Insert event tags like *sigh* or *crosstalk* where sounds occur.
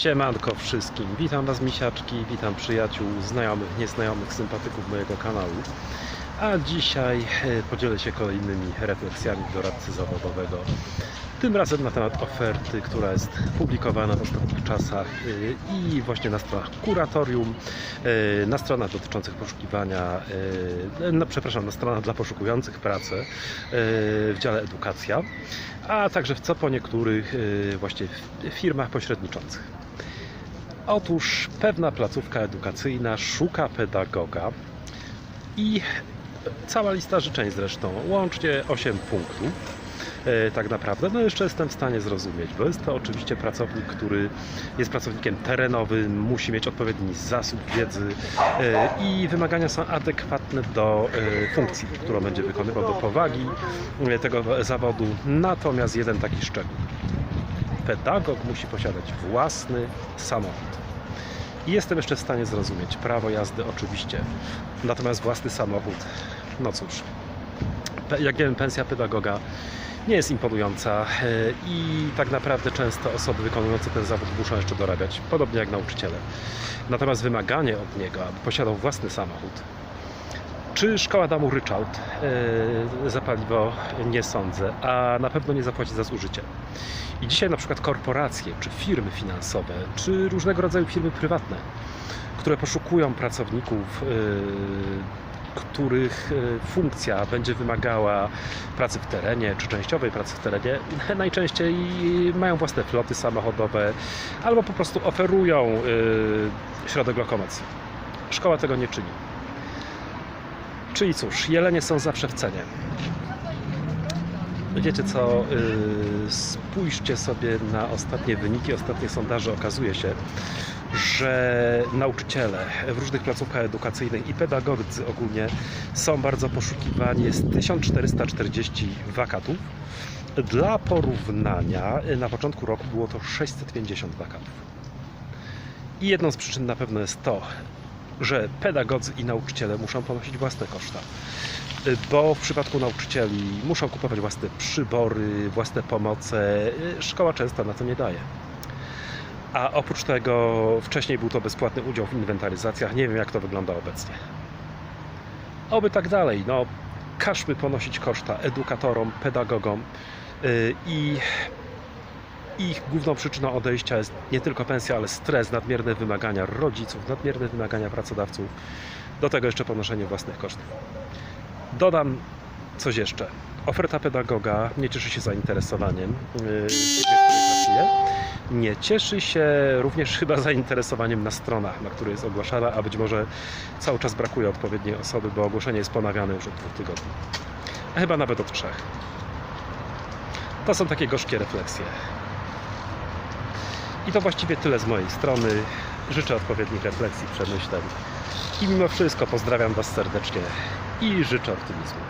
Siemanko wszystkim, witam Was misiaczki, witam przyjaciół, znajomych, nieznajomych, sympatyków mojego kanału. A dzisiaj e, podzielę się kolejnymi refleksjami doradcy zawodowego. Tym razem na temat oferty, która jest publikowana w ostatnich czasach e, i właśnie na stronach kuratorium, e, na stronach dotyczących poszukiwania, no, przepraszam, na stronach dla poszukujących pracy e, w dziale edukacja, a także w co po niektórych właśnie firmach pośredniczących. Otóż pewna placówka edukacyjna szuka pedagoga i cała lista życzeń zresztą, łącznie 8 punktów. E, tak naprawdę, no jeszcze jestem w stanie zrozumieć, bo jest to oczywiście pracownik, który jest pracownikiem terenowym, musi mieć odpowiedni zasób wiedzy e, i wymagania są adekwatne do e, funkcji, którą będzie wykonywał, do powagi tego zawodu. Natomiast jeden taki szczegół. Pedagog musi posiadać własny samochód. I jestem jeszcze w stanie zrozumieć prawo jazdy oczywiście, natomiast własny samochód, no cóż, jak wiem, pensja pedagoga nie jest imponująca e, i tak naprawdę często osoby wykonujące ten zawód muszą jeszcze dorabiać, podobnie jak nauczyciele. Natomiast wymaganie od niego, aby posiadał własny samochód, czy szkoła da mu ryczałt e, za paliwo? Nie sądzę, a na pewno nie zapłaci za zużycie. I dzisiaj na przykład korporacje, czy firmy finansowe, czy różnego rodzaju firmy prywatne, które poszukują pracowników, e, których e, funkcja będzie wymagała pracy w terenie, czy częściowej pracy w terenie, *laughs* najczęściej mają własne floty samochodowe albo po prostu oferują środek lokomocji. Szkoła tego nie czyni. Czyli cóż, jelenie są zawsze w cenie. Wiecie co, yy, spójrzcie sobie na ostatnie wyniki, ostatnie sondaże. Okazuje się, że nauczyciele w różnych placówkach edukacyjnych i pedagodzy ogólnie są bardzo poszukiwani. Jest 1440 wakatów. Dla porównania, yy, na początku roku było to 650 wakatów. I jedną z przyczyn na pewno jest to, że pedagodzy i nauczyciele muszą ponosić własne koszta. Y, Bo w przypadku nauczycieli muszą kupować własne przybory, własne pomoce. Y, Szkoła często na to nie daje. A oprócz tego wcześniej był to bezpłatny udział w inwentaryzacjach. Nie wiem jak to wygląda obecnie. Oby tak dalej. No, każmy ponosić koszta edukatorom, pedagogom y, i ich główną przyczyną odejścia jest nie tylko pensja, ale stres, nadmierne wymagania rodziców, nadmierne wymagania pracodawców, do tego jeszcze ponoszenie własnych kosztów. Dodam coś jeszcze. Oferta pedagoga nie cieszy się zainteresowaniem yy. Nie cieszy się również chyba zainteresowaniem na stronach, na której jest ogłaszana, a być może cały czas brakuje odpowiedniej osoby, bo ogłoszenie jest ponawiane już od dwóch tygodni. A chyba nawet od trzech. To są takie gorzkie refleksje. I to właściwie tyle z mojej strony. Życzę odpowiednich refleksji, przemyśleń. I mimo wszystko pozdrawiam Was serdecznie i życzę optymizmu.